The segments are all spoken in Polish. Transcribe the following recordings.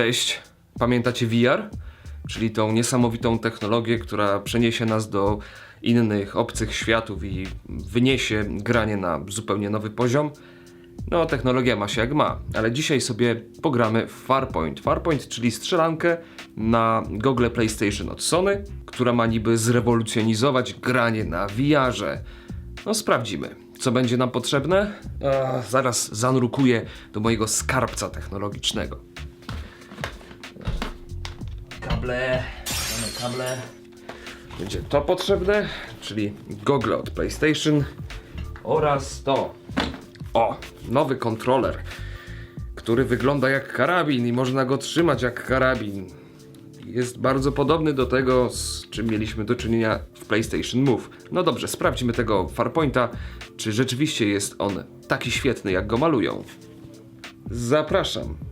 Cześć, pamiętacie VR? Czyli tą niesamowitą technologię, która przeniesie nas do innych, obcych światów i wyniesie granie na zupełnie nowy poziom? No, technologia ma się jak ma, ale dzisiaj sobie pogramy w Farpoint. Farpoint, czyli strzelankę na gogle PlayStation od Sony, która ma niby zrewolucjonizować granie na VR-ze. No, sprawdzimy. Co będzie nam potrzebne? Eee, zaraz zanurkuję do mojego skarbca technologicznego. Kable, mamy kable. Będzie to potrzebne, czyli gogle od PlayStation oraz to. O, nowy kontroler, który wygląda jak karabin i można go trzymać jak karabin. Jest bardzo podobny do tego, z czym mieliśmy do czynienia w PlayStation Move. No dobrze, sprawdźmy tego Farpointa, czy rzeczywiście jest on taki świetny, jak go malują. Zapraszam.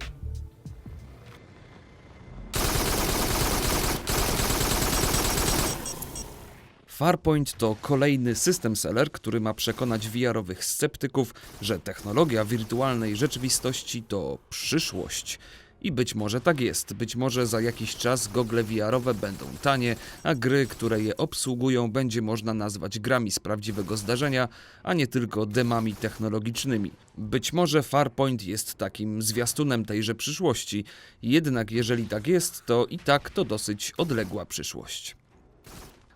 Farpoint to kolejny system seller, który ma przekonać VR-owych sceptyków, że technologia wirtualnej rzeczywistości to przyszłość. I być może tak jest, być może za jakiś czas gogle VR-owe będą tanie, a gry, które je obsługują, będzie można nazwać grami z prawdziwego zdarzenia, a nie tylko demami technologicznymi. Być może Farpoint jest takim zwiastunem tejże przyszłości, jednak jeżeli tak jest, to i tak to dosyć odległa przyszłość.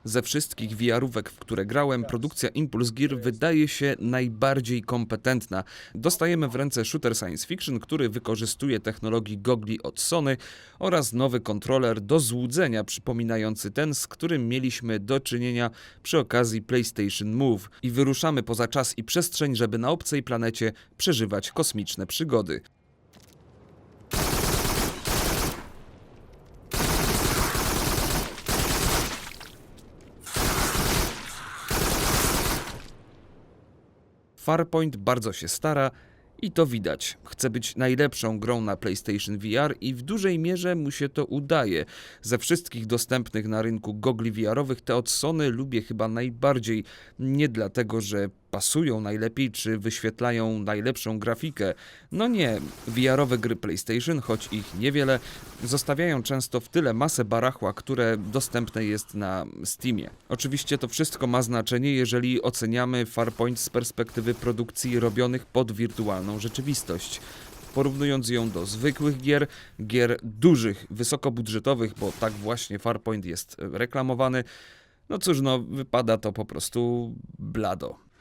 Ze wszystkich VR-ówek, w które grałem, produkcja Impulse Gear wydaje się najbardziej kompetentna. Dostajemy w ręce shooter science fiction, który wykorzystuje technologii gogli od Sony oraz nowy kontroler do złudzenia przypominający ten, z którym mieliśmy do czynienia przy okazji PlayStation Move. I wyruszamy poza czas i przestrzeń, żeby na obcej planecie przeżywać kosmiczne przygody. Farpoint bardzo się stara i to widać. Chce być najlepszą grą na PlayStation VR i w dużej mierze mu się to udaje. Ze wszystkich dostępnych na rynku gogli VR-owych te od Sony lubię chyba najbardziej. Nie dlatego, że pasują najlepiej czy wyświetlają najlepszą grafikę. No nie, VR-owe gry PlayStation, choć ich niewiele, zostawiają często w tyle masę barachła, które dostępne jest na Steamie. Oczywiście to wszystko ma znaczenie, jeżeli oceniamy Farpoint z perspektywy produkcji robionych pod wirtualną rzeczywistość. Porównując ją do zwykłych gier, gier dużych, wysokobudżetowych, bo tak właśnie Farpoint jest reklamowany, no cóż, no wypada to po prostu blado.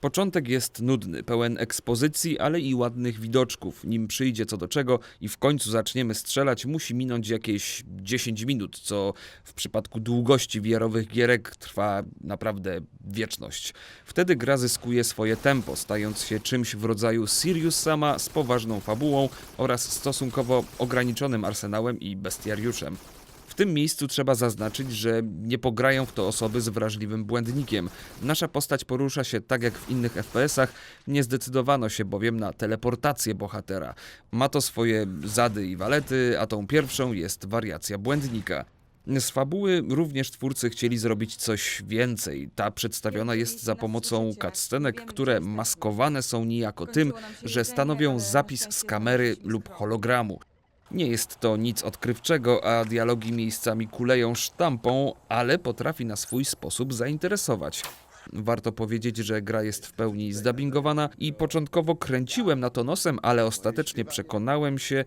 Początek jest nudny, pełen ekspozycji, ale i ładnych widoczków. Nim przyjdzie co do czego i w końcu zaczniemy strzelać, musi minąć jakieś 10 minut, co w przypadku długości wiarowych gierek trwa naprawdę wieczność. Wtedy gra zyskuje swoje tempo, stając się czymś w rodzaju Sirius sama z poważną fabułą oraz stosunkowo ograniczonym arsenałem i bestiariuszem. W tym miejscu trzeba zaznaczyć, że nie pograją w to osoby z wrażliwym błędnikiem. Nasza postać porusza się tak jak w innych FPS-ach, nie zdecydowano się bowiem na teleportację bohatera. Ma to swoje zady i walety, a tą pierwszą jest wariacja błędnika. Z fabuły również twórcy chcieli zrobić coś więcej. Ta przedstawiona jest za pomocą cutscenek, które maskowane są niejako tym, że stanowią zapis z kamery lub hologramu. Nie jest to nic odkrywczego, a dialogi miejscami kuleją sztampą, ale potrafi na swój sposób zainteresować. Warto powiedzieć, że gra jest w pełni zdubbingowana i początkowo kręciłem na to nosem, ale ostatecznie przekonałem się,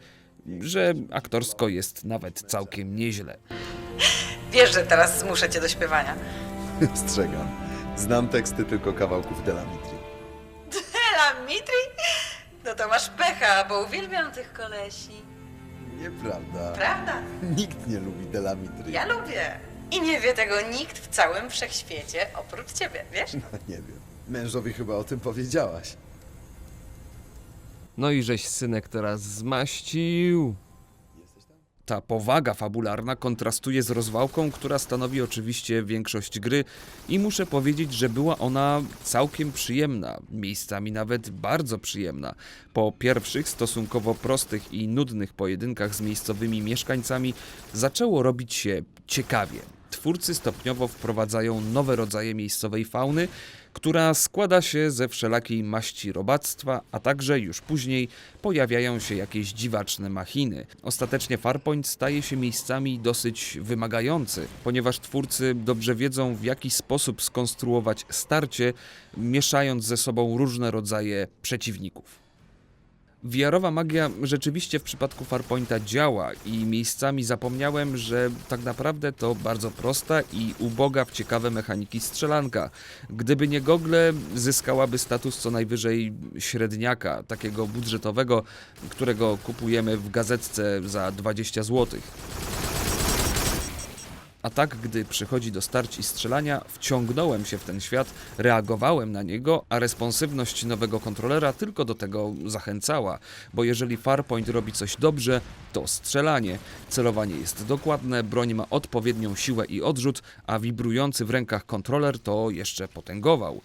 że aktorsko jest nawet całkiem nieźle. Wiesz, że teraz zmuszę cię do śpiewania. Strzegam. Znam teksty tylko kawałków Delamitri. Hela, Mitri? No to masz pecha, bo uwielbiam tych kolesi. Nieprawda. Prawda? Nikt nie lubi Delamitri. Ja lubię. I nie wie tego nikt w całym wszechświecie oprócz ciebie, wiesz? Nie wiem. Mężowi chyba o tym powiedziałaś. No i żeś synek teraz zmaścił. Ta powaga fabularna kontrastuje z rozwałką, która stanowi oczywiście większość gry i muszę powiedzieć, że była ona całkiem przyjemna, miejscami nawet bardzo przyjemna. Po pierwszych stosunkowo prostych i nudnych pojedynkach z miejscowymi mieszkańcami zaczęło robić się ciekawie. Twórcy stopniowo wprowadzają nowe rodzaje miejscowej fauny, która składa się ze wszelakiej maści robactwa, a także już później pojawiają się jakieś dziwaczne machiny. Ostatecznie Farpoint staje się miejscami dosyć wymagający, ponieważ twórcy dobrze wiedzą w jaki sposób skonstruować starcie, mieszając ze sobą różne rodzaje przeciwników. VR-owa magia rzeczywiście w przypadku Farpointa działa i miejscami zapomniałem, że tak naprawdę to bardzo prosta i uboga w ciekawe mechaniki strzelanka. Gdyby nie gogle, zyskałaby status co najwyżej średniaka, takiego budżetowego, którego kupujemy w gazetce za 20 zł. A tak, gdy przychodzi do starć i strzelania, wciągnąłem się w ten świat, reagowałem na niego, a responsywność nowego kontrolera tylko do tego zachęcała, bo jeżeli Farpoint robi coś dobrze, to strzelanie. Celowanie jest dokładne, broń ma odpowiednią siłę i odrzut, a wibrujący w rękach kontroler to jeszcze potęgował.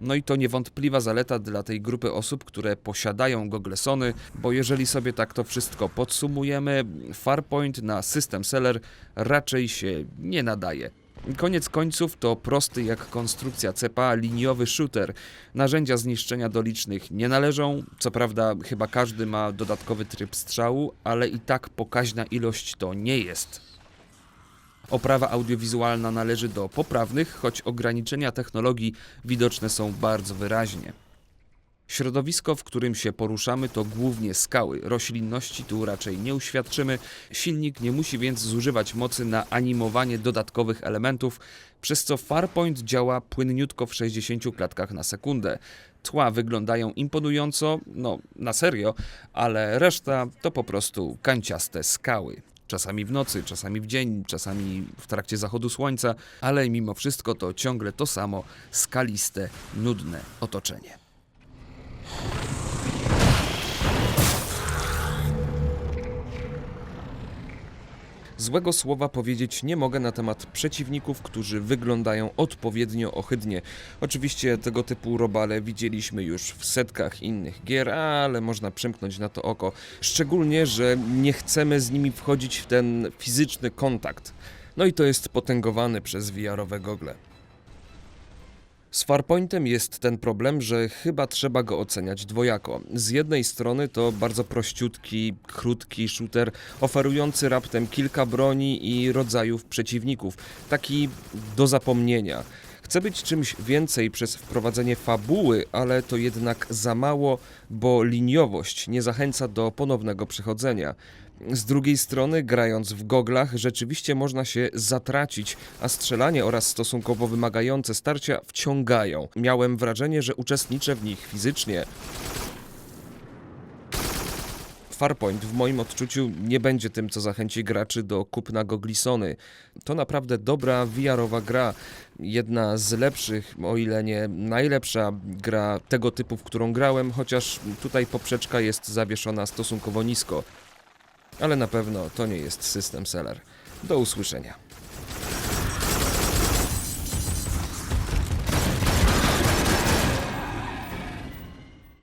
No i to niewątpliwa zaleta dla tej grupy osób, które posiadają gogle Sony, bo jeżeli sobie tak to wszystko podsumujemy, Farpoint na System Seller raczej się nie nadaje. Koniec końców to prosty jak konstrukcja cepa liniowy shooter. Narzędzia zniszczenia do licznych nie należą, co prawda chyba każdy ma dodatkowy tryb strzału, ale i tak pokaźna ilość to nie jest. Oprawa audiowizualna należy do poprawnych, choć ograniczenia technologii widoczne są bardzo wyraźnie. Środowisko, w którym się poruszamy, to głównie skały. Roślinności tu raczej nie uświadczymy. Silnik nie musi więc zużywać mocy na animowanie dodatkowych elementów, przez co Farpoint działa płynniutko w 60 klatkach na sekundę. Tła wyglądają imponująco, no na serio, ale reszta to po prostu kanciaste skały. Czasami w nocy, czasami w dzień, czasami w trakcie zachodu słońca, ale mimo wszystko to ciągle to samo skaliste, nudne otoczenie. Złego słowa powiedzieć nie mogę na temat przeciwników, którzy wyglądają odpowiednio ohydnie. Oczywiście tego typu robale widzieliśmy już w setkach innych gier, ale można przymknąć na to oko. Szczególnie, że nie chcemy z nimi wchodzić w ten fizyczny kontakt. No i to jest potęgowane przez VR-owe gogle. Z Farpointem jest ten problem, że chyba trzeba go oceniać dwojako. Z jednej strony to bardzo prościutki, krótki shooter, oferujący raptem kilka broni i rodzajów przeciwników. Taki do zapomnienia. Chce być czymś więcej przez wprowadzenie fabuły, ale to jednak za mało, bo liniowość nie zachęca do ponownego przechodzenia. Z drugiej strony, grając w goglach, rzeczywiście można się zatracić, a strzelanie oraz stosunkowo wymagające starcia wciągają. Miałem wrażenie, że uczestniczę w nich fizycznie. Farpoint w moim odczuciu nie będzie tym, co zachęci graczy do kupna gogli Sony. To naprawdę dobra VR-owa gra. Jedna z lepszych, o ile nie najlepsza gra tego typu, w którą grałem, chociaż tutaj poprzeczka jest zawieszona stosunkowo nisko. Ale na pewno to nie jest system seller. Do usłyszenia.